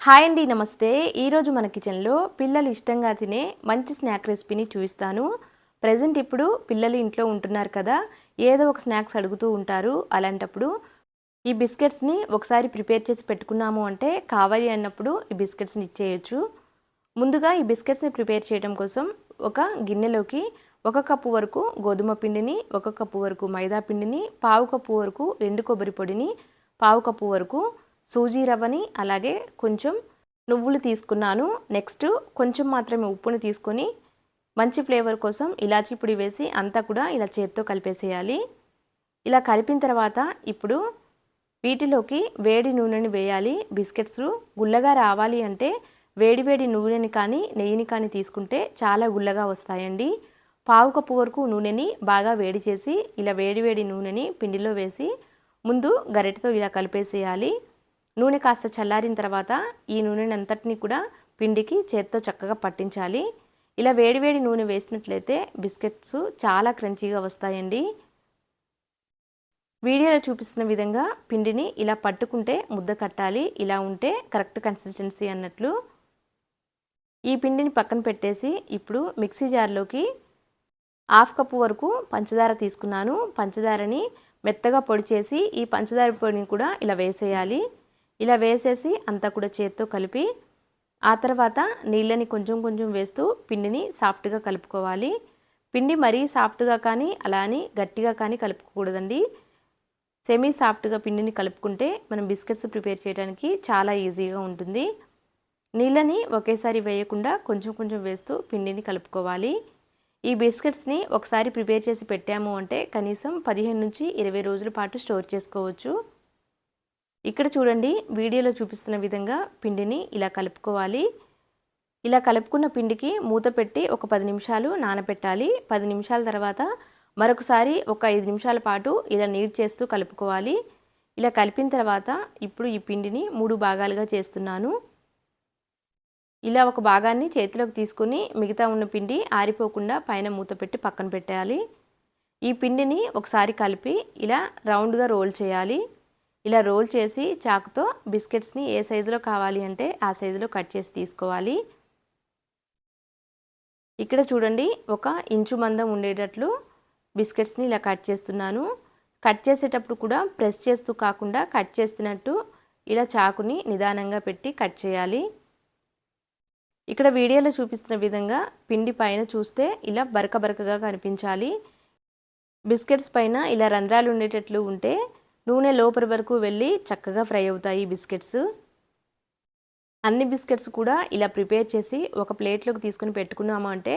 Hi అండి నమస్తే. ఈరోజు మన కిచెన్లో పిల్లలు ఇష్టంగా తినే మంచి స్నాక్ రెసిపీని చూపిస్తాను. ప్రజెంట్ ఇప్పుడు పిల్లలు ఇంట్లో ఉంటున్నారు కదా ఏదో ఒక స్నాక్స్ అడుగుతూ ఉంటారు. అలాంటప్పుడు ఈ బిస్కెట్స్ని ఒకసారి ప్రిపేర్ చేసి పెట్టుకున్నాము అంటే కావాలి అన్నప్పుడు ఈ బిస్కెట్స్ని ఇచ్చేయచ్చు. ముందుగా ఈ బిస్కెట్స్ని ప్రిపేర్ చేయడం కోసం ఒక గిన్నెలోకి ఒక కప్పు వరకు గోధుమ పిండిని ఒక కప్పు వరకు మైదా పిండిని పావు కప్పు వరకు ఎండు కొబ్బరి పొడిని పావు కప్పు వరకు సూజీ రవ్వని అలాగే కొంచెం నువ్వులు తీసుకున్నాను. నెక్స్ట్ కొంచెం మాత్రమే ఉప్పుని తీసుకొని మంచి ఫ్లేవర్ కోసం ఇలాచీ పొడి వేసి అంతా కూడా ఇలా చేత్తో కలిపేసేయాలి. ఇలా కలిపిన తర్వాత ఇప్పుడు వీటిలోకి వేడి నూనెని వేయాలి. బిస్కెట్స్ గుల్లగా రావాలి అంటే వేడి వేడి నూనెని కానీ నెయ్యిని కానీ తీసుకుంటే చాలా గుల్లగా వస్తాయండి. పావు కప్పు వరకు నూనెని బాగా వేడి చేసి ఇలా వేడి వేడి నూనెని పిండిలో వేసి ముందు గరిటతో ఇలా కలిపేసేయాలి. నూనె కాస్త చల్లారిన తర్వాత ఈ నూనెని అంతటినీ కూడా పిండికి చేత్తో చక్కగా పట్టించాలి. ఇలా వేడివేడి నూనె వేసినట్లయితే బిస్కెట్స్ చాలా క్రంచీగా వస్తాయండి. వీడియోలో చూపిస్తున్న విధంగా పిండిని ఇలా పట్టుకుంటే ముద్ద కట్టాలి. ఇలా ఉంటే కరెక్ట్ కన్సిస్టెన్సీ అన్నట్లు ఈ పిండిని పక్కన పెట్టేసి ఇప్పుడు మిక్సీ జార్లోకి హాఫ్ కప్పు వరకు పంచదార తీసుకున్నాను. పంచదారని మెత్తగా పొడి చేసి ఈ పంచదార పొడిని కూడా ఇలా వేసేయాలి. ఇలా వేసేసి అంతా కూడా చేత్తో కలిపి ఆ తర్వాత నీళ్ళని కొంచెం కొంచెం వేస్తూ పిండిని సాఫ్ట్గా కలుపుకోవాలి. పిండి మరీ సాఫ్ట్గా కానీ అలా అని గట్టిగా కానీ కలుపుకోకూడదండి. సెమీ సాఫ్ట్గా పిండిని కలుపుకుంటే మనం బిస్కెట్స్ ప్రిపేర్ చేయడానికి చాలా ఈజీగా ఉంటుంది. నీళ్ళని ఒకేసారి వేయకుండా కొంచెం కొంచెం వేస్తూ పిండిని కలుపుకోవాలి. ఈ బిస్కెట్స్ని ఒకసారి ప్రిపేర్ చేసి పెట్టాము అంటే కనీసం పదిహేను నుంచి ఇరవై రోజుల పాటు స్టోర్ చేసుకోవచ్చు. ఇక్కడ చూడండి వీడియోలో చూపిస్తున్న విధంగా పిండిని ఇలా కలుపుకోవాలి. ఇలా కలుపుకున్న పిండికి మూత పెట్టి ఒక పది నిమిషాలు నానబెట్టాలి పది నిమిషాల తర్వాత మరొకసారి ఒక ఐదు నిమిషాల పాటు ఇలా నీట్ చేస్తూ కలుపుకోవాలి. ఇలా కలిపిన తర్వాత ఇప్పుడు ఈ పిండిని మూడు భాగాలుగా చేస్తున్నాను. ఇలా ఒక భాగాన్ని చేతిలోకి తీసుకుని మిగతా ఉన్న పిండి ఆరిపోకుండా పైన మూత పెట్టి పక్కన పెట్టాలి. ఈ పిండిని ఒకసారి కలిపి ఇలా రౌండ్గా రోల్ చేయాలి. ఇలా రోల్ చేసి చాకుతో బిస్కెట్స్ని ఏ సైజులో కావాలి అంటే ఆ సైజులో కట్ చేసి తీసుకోవాలి. ఇక్కడ చూడండి ఒక ఇంచు మందం ఉండేటట్లు బిస్కెట్స్ని ఇలా కట్ చేస్తున్నాను. కట్ చేసేటప్పుడు కూడా ప్రెస్ చేస్తూ కాకుండా కట్ చేస్తున్నట్టు ఇలా చాకుని నిదానంగా పెట్టి కట్ చేయాలి. ఇక్కడ వీడియోలో చూపిస్తున్న విధంగా పిండి పైన చూస్తే ఇలా బరక బరకగా కనిపించాలి. బిస్కెట్స్ పైన ఇలా రంధ్రాలు ఉండేటట్లు ఉంటే నూనె లోపలి వరకు వెళ్ళి చక్కగా ఫ్రై అవుతాయి బిస్కెట్స్. అన్ని బిస్కెట్స్ కూడా ఇలా ప్రిపేర్ చేసి ఒక ప్లేట్లోకి తీసుకుని పెట్టుకున్నాము అంటే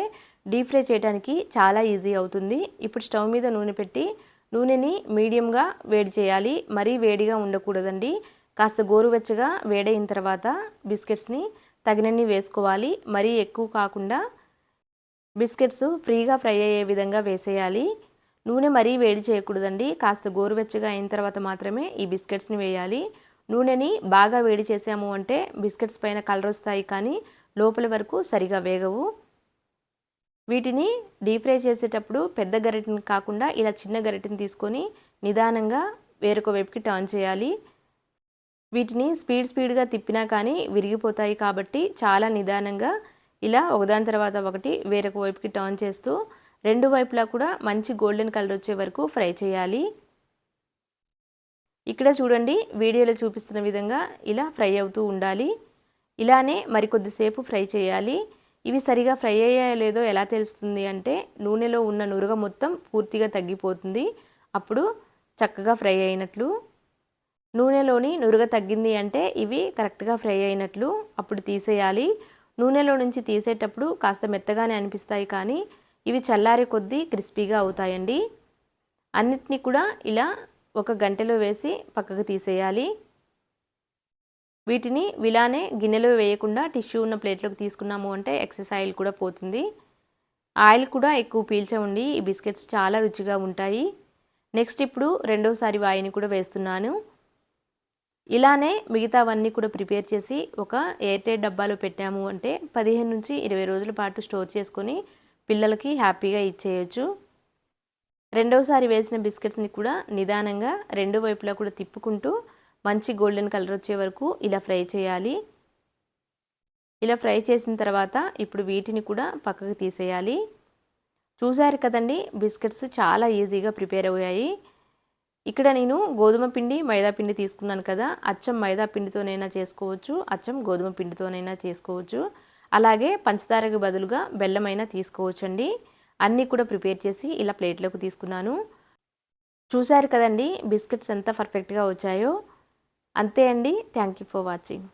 డీప్ ఫ్రై చేయడానికి చాలా ఈజీ అవుతుంది. ఇప్పుడు స్టవ్ మీద నూనె పెట్టి నూనెని మీడియంగా వేడి చేయాలి. మరీ వేడిగా ఉండకూడదండి. కాస్త గోరువెచ్చగా వేడైన తర్వాత బిస్కెట్స్ని తగినన్ని వేసుకోవాలి. మరీ ఎక్కువ కాకుండా బిస్కెట్స్ ఫ్రీగా ఫ్రై అయ్యే విధంగా వేసేయాలి. నూనె మరీ వేడి చేయకూడదండి. కాస్త గోరువెచ్చగా అయిన తర్వాత మాత్రమే ఈ బిస్కెట్స్ని వేయాలి. నూనెని బాగా వేడి చేసాము అంటే బిస్కెట్స్ పైన కలర్ వస్తాయి కానీ లోపల వరకు సరిగా వేగవు. వీటిని డీప్ ఫ్రై చేసేటప్పుడు పెద్ద గరిటెని కాకుండా ఇలా చిన్న గరిటెని తీసుకొని నిదానంగా వేరొక వైపుకి టర్న్ చేయాలి. వీటిని స్పీడ్ స్పీడ్గా తిప్పినా కానీ విరిగిపోతాయి కాబట్టి చాలా నిదానంగా ఇలా ఒకదాని తర్వాత ఒకటి వేరొక వైపుకి టర్న్ చేస్తూ రెండు వైపులా కూడా మంచి గోల్డెన్ కలర్ వచ్చే వరకు ఫ్రై చేయాలి. ఇక్కడ చూడండి వీడియోలో చూపిస్తున్న విధంగా ఇలా ఫ్రై అవుతూ ఉండాలి. ఇలానే మరికొద్దిసేపు ఫ్రై చేయాలి. ఇవి సరిగా ఫ్రై అయ్యాయో లేదో ఎలా తెలుస్తుంది అంటే నూనెలో ఉన్న నురుగ మొత్తం పూర్తిగా తగ్గిపోతుంది. అప్పుడు చక్కగా ఫ్రై అయినట్లు. నూనెలోని నురుగ తగ్గింది అంటే ఇవి కరెక్ట్గా ఫ్రై అయినట్లు అప్పుడు తీసేయాలి. నూనెలో నుంచి తీసేటప్పుడు కాస్త మెత్తగానే అనిపిస్తాయి కానీ ఇవి చల్లారే కొద్దీ క్రిస్పీగా అవుతాయండి. అన్నిటినీ కూడా ఇలా ఒక గంటలో వేసి పక్కకు తీసేయాలి. వీటిని ఇలానే గిన్నెలో వేయకుండా టిష్యూ ఉన్న ప్లేట్లోకి తీసుకున్నాము అంటే ఎక్సెస్ ఆయిల్ కూడా పోతుంది. ఆయిల్ కూడా ఎక్కువ పీల్చవండి. ఈ బిస్కెట్స్ చాలా రుచిగా ఉంటాయి. నెక్స్ట్ ఇప్పుడు రెండోసారి వాయిని కూడా వేస్తున్నాను. ఇలానే మిగతావన్నీ కూడా ప్రిపేర్ చేసి ఒక ఎయిర్టైట్ డబ్బాలో పెట్టాము అంటే పదిహేను నుంచి ఇరవై రోజుల పాటు స్టోర్ చేసుకొని పిల్లలకి హ్యాపీగా ఇచ్చేయచ్చు. రెండవసారి వేసిన బిస్కెట్స్ని కూడా నిదానంగా రెండు వైపులా కూడా తిప్పుకుంటూ మంచి గోల్డెన్ కలర్ వచ్చే వరకు ఇలా ఫ్రై చేయాలి. ఇలా ఫ్రై చేసిన తర్వాత ఇప్పుడు వీటిని కూడా పక్కకు తీసేయాలి. చూసారు కదండి బిస్కెట్స్ చాలా ఈజీగా ప్రిపేర్ అయ్యాయి. ఇక్కడ నేను గోధుమ పిండి మైదా పిండి తీసుకున్నాను కదా అచ్చం మైదా పిండితోనైనా చేసుకోవచ్చు అచ్చం గోధుమ పిండితోనైనా చేసుకోవచ్చు. అలాగే పంచదారకు బదులుగా బెల్లమైనా తీసుకోవచ్చండి. అన్నీ కూడా ప్రిపేర్ చేసి ఇలా ప్లేట్లోకి తీసుకున్నాను. చూశారు కదండి బిస్కెట్స్ ఎంత పర్ఫెక్ట్గా వచ్చాయో. అంతే అండి. Thank you for watching.